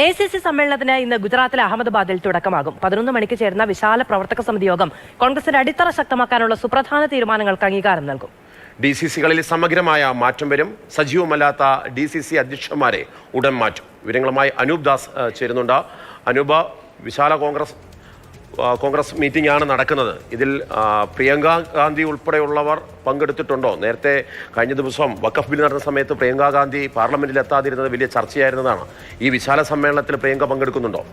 A C C സമ്മേളനത്തിന് ഇന്ന് ഗുജറാത്തിലെ അഹമ്മദാബാദിൽ തുടക്കമാകും. പതിനൊന്ന് മണിക്ക് ചേരുന്ന വിശാല പ്രവർത്തക സമിതി യോഗം കോൺഗ്രസിന്റെ അടിത്തറ ശക്തമാക്കാനുള്ള സുപ്രധാന തീരുമാനങ്ങൾക്ക് അംഗീകാരം നൽകും. ഡി സി സികളിൽ സമഗ്രമായ മാറ്റം വരും. സജീവമല്ലാത്ത ഡി സി സി അധ്യക്ഷന്മാരെ ഉടൻ മാറ്റും. വിവരങ്ങളുമായി അനൂപ് ദാസ് ചേരുന്നുണ്ട്. അനൂപ വിശാല കോൺഗ്രസ് കോൺഗ്രസ് മീറ്റിംഗ് ആണ് നടക്കുന്നത്. ഇതിൽ പ്രിയങ്ക ഗാന്ധി ഉൾപ്പെടെയുള്ളവർ പങ്കെടുത്തിട്ടുണ്ടോ? നേരത്തെ കഴിഞ്ഞ ദിവസം വക്കഫ് ബിൽ നടന്ന സമയത്ത് പ്രിയങ്ക ഗാന്ധി പാർലമെന്റിൽ എത്താതിരുന്നത് വലിയ ചർച്ചയായിരുന്നതാണ്. ഈ വിശാല സമ്മേളനത്തിൽ പ്രിയങ്ക പങ്കെടുക്കുന്നുണ്ടോ?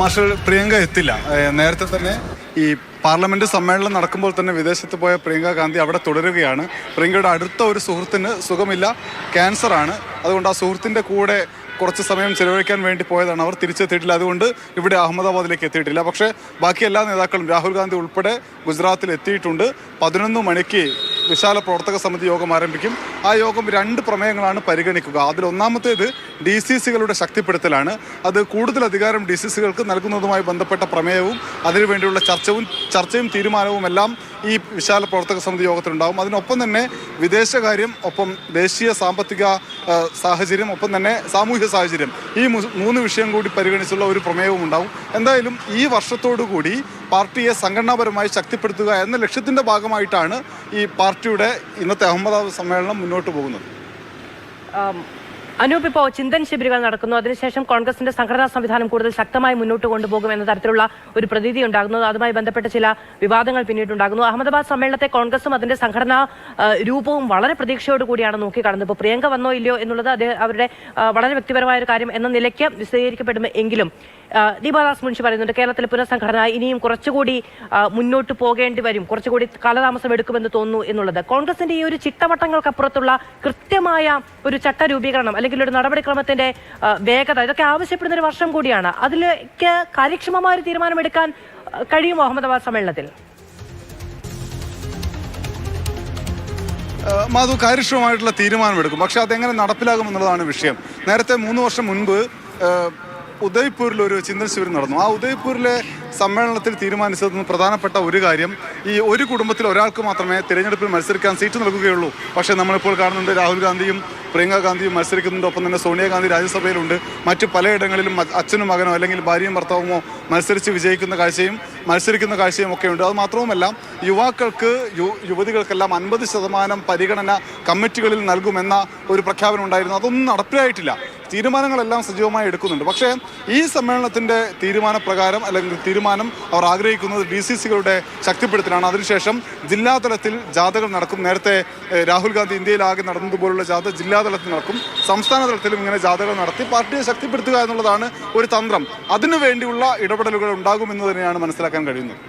മാസ്റ്റർ പ്രിയങ്ക എത്തില്ല. നേരത്തെ തന്നെ ഈ പാർലമെന്റ് സമ്മേളനം നടക്കുമ്പോൾ തന്നെ വിദേശത്ത് പോയ പ്രിയങ്ക ഗാന്ധി അവിടെ തുടരുകയാണ്. പ്രിയങ്കയുടെ അടുത്ത ഒരു സുഹൃത്തിന് സുഖമില്ല ക്യാൻസർ ആണ് അതുകൊണ്ട് ആ സുഹൃത്തിന്റെ കൂടെ കുറച്ച് സമയം ചെലവഴിക്കാൻ വേണ്ടി പോയതാണ്. അവർ തിരിച്ചെത്തിയിട്ടില്ല. അതുകൊണ്ട് ഇവിടെ അഹമ്മദാബാദിലേക്ക് എത്തിയിട്ടില്ല. പക്ഷേ ബാക്കി എല്ലാ നേതാക്കളും രാഹുൽ ഗാന്ധി ഉൾപ്പെടെ ഗുജറാത്തിൽ എത്തിയിട്ടുണ്ട്. പതിനൊന്ന് മണിക്ക് വിശാല പ്രവർത്തക സമിതി യോഗം ആരംഭിക്കും. ആ യോഗം രണ്ട് പ്രമേയങ്ങളാണ് പരിഗണിക്കുക. അതിൽ ഒന്നാമത്തേത് ഡി സി സികളുടെ ശക്തിപ്പെടുത്തലാണ്. അത് കൂടുതൽ അധികാരം ഡി സി സികൾക്ക് നൽകുന്നതുമായി ബന്ധപ്പെട്ട പ്രമേയവും അതിനുവേണ്ടിയുള്ള ചർച്ചവും ചർച്ചയും തീരുമാനവും എല്ലാം ഈ വിശാല പ്രവർത്തക സമിതി യോഗത്തിലുണ്ടാവും. അതിനൊപ്പം തന്നെ വിദേശകാര്യം ഒപ്പം ദേശീയ സാമ്പത്തിക സാഹചര്യം ഒപ്പം തന്നെ സാമൂഹ്യ സാഹചര്യം ഈ മൂന്ന് വിഷയം കൂടി പരിഗണിച്ചുള്ള ഒരു പ്രമേയവും ഉണ്ടാവും. എന്തായാലും ഈ വർഷത്തോടു കൂടി പാർട്ടിയെ സംഘടനാപരമായി ശക്തിപ്പെടുത്തുക എന്ന ലക്ഷ്യത്തിന്റെ ഭാഗമായിട്ടാണ് ഈ പാർട്ടിയുടെ ഇന്നത്തെ അഹമ്മദാബാദ് സമ്മേളനം മുന്നോട്ട് പോകുന്നത്? അനൂപ് ഇപ്പോൾ ചിന്തൻ ശിബിരുകൾ നടക്കുന്നു. അതിനുശേഷം കോൺഗ്രസിന്റെ സംഘടനാ സംവിധാനം കൂടുതൽ ശക്തമായി മുന്നോട്ട് കൊണ്ടുപോകും എന്ന തരത്തിലുള്ള ഒരു പ്രതീതി ഉണ്ടാകുന്നു അതുമായി ബന്ധപ്പെട്ട ചില വിവാദങ്ങൾ പിന്നീടുണ്ടാകുന്നു. അഹമ്മദാബാദ് സമ്മേളനത്തെ കോൺഗ്രസും അതിന്റെ സംഘടനാ രൂപവും വളരെ പ്രതീക്ഷയോട് കൂടിയാണ് നോക്കിക്കാണുന്നത്. ഇപ്പോൾ പ്രിയങ്ക വന്നോ ഇല്ലയോ എന്നുള്ളത് അവരുടെ വളരെ വ്യക്തിപരമായ ഒരു കാര്യം എന്ന നിലയ്ക്ക് വിശദീകരിക്കപ്പെടും എങ്കിലും ദീപാദാസ് മുൻഷി പറയുന്നുണ്ട് കേരളത്തിലെ പുനഃസംഘടന ഇനിയും കുറച്ചുകൂടി മുന്നോട്ട് പോകേണ്ടി വരും. കുറച്ചുകൂടി കാലതാമസം എടുക്കുമെന്ന് തോന്നുന്നു എന്നുള്ളത്. കോൺഗ്രസിന്റെ ഈ ഒരു ചിട്ടവട്ടങ്ങൾക്കപ്പുറത്തുള്ള കൃത്യമായ ഒരു ചട്ടരൂപീകരണം അല്ലെങ്കിൽ ഒരു നടപടിക്രമത്തിന്റെ വേഗത. ഇതൊക്കെ ആവശ്യപ്പെടുന്ന ഒരു വർഷം കൂടിയാണ്. അതിലേക്ക് കാര്യക്ഷമമായ ഒരു തീരുമാനമെടുക്കാൻ കഴിയുമോ അഹമ്മദാബാദ് സമ്മേളനത്തിൽ? മാധു കാര്യക്ഷമമായിട്ടുള്ള തീരുമാനമെടുക്കും. പക്ഷെ അതെങ്ങനെ നടപ്പിലാകും എന്നുള്ളതാണ് വിഷയം. നേരത്തെ മൂന്ന് വർഷം മുൻപ് ഉദയ്പൂരിൽ ഒരു ചിന്തൻ ശിബിരം നടന്നു. ആ ഉദയ്പൂരിലെ സമ്മേളനത്തിൽ തീരുമാനിച്ചതെന്ന് പ്രധാനപ്പെട്ട ഒരു കാര്യം ഈ ഒരു കുടുംബത്തിൽ ഒരാൾക്ക് മാത്രമേ തിരഞ്ഞെടുപ്പിൽ മത്സരിക്കാൻ സീറ്റ് നൽകുകയുള്ളൂ. പക്ഷേ നമ്മളിപ്പോൾ കാണുന്നുണ്ട് രാഹുൽ ഗാന്ധിയും പ്രിയങ്ക ഗാന്ധിയും മത്സരിക്കുന്നുണ്ട്. ഒപ്പം തന്നെ സോണിയാഗാന്ധി രാജ്യസഭയിലുണ്ട്. മറ്റ് പലയിടങ്ങളിലും അച്ഛനും മകനോ അല്ലെങ്കിൽ ഭാര്യയും ഭർത്താവുമോ മത്സരിച്ച് വിജയിക്കുന്ന കാഴ്ചയും മത്സരിക്കുന്ന കാഴ്ചയും ഒക്കെ ഉണ്ട് അത് മാത്രവുമല്ല യുവാക്കൾക്ക് യുവതികൾക്കെല്ലാം അൻപത് ശതമാനം പരിഗണന കമ്മിറ്റികളിൽ നൽകുമെന്ന ഒരു പ്രഖ്യാപനം ഉണ്ടായിരുന്നു. അതൊന്നും നടപ്പിലായിട്ടില്ല. തീരുമാനങ്ങളെല്ലാം സജീവമായി എടുക്കുന്നുണ്ട്. പക്ഷേ ഈ സമ്മേളനത്തിന്റെ തീരുമാനപ്രകാരം അല്ലെങ്കിൽ തീരുമാനം അവർ ആഗ്രഹിക്കുന്നത് ഡി സി സികളുടെ ശക്തിപ്പെടുത്തലാണ്. അതിനുശേഷം ജില്ലാതലത്തിൽ ജാഥകൾ നടക്കും. നേരത്തെ രാഹുൽ ഗാന്ധി ഇന്ത്യയിലാകെ നടന്നതുപോലുള്ള ജാഥ ജില്ലാതലത്തിൽ നടക്കും. സംസ്ഥാന തലത്തിലും ഇങ്ങനെ ജാഥകൾ നടത്തി പാർട്ടിയെ ശക്തിപ്പെടുത്തുക എന്നുള്ളതാണ് ഒരു തന്ത്രം. അതിനു വേണ്ടിയുള്ള ഇടപെടലുകൾ ഉണ്ടാകുമെന്ന് തന്നെയാണ് മനസ്സിലാക്കാൻ കഴിയുന്നത്.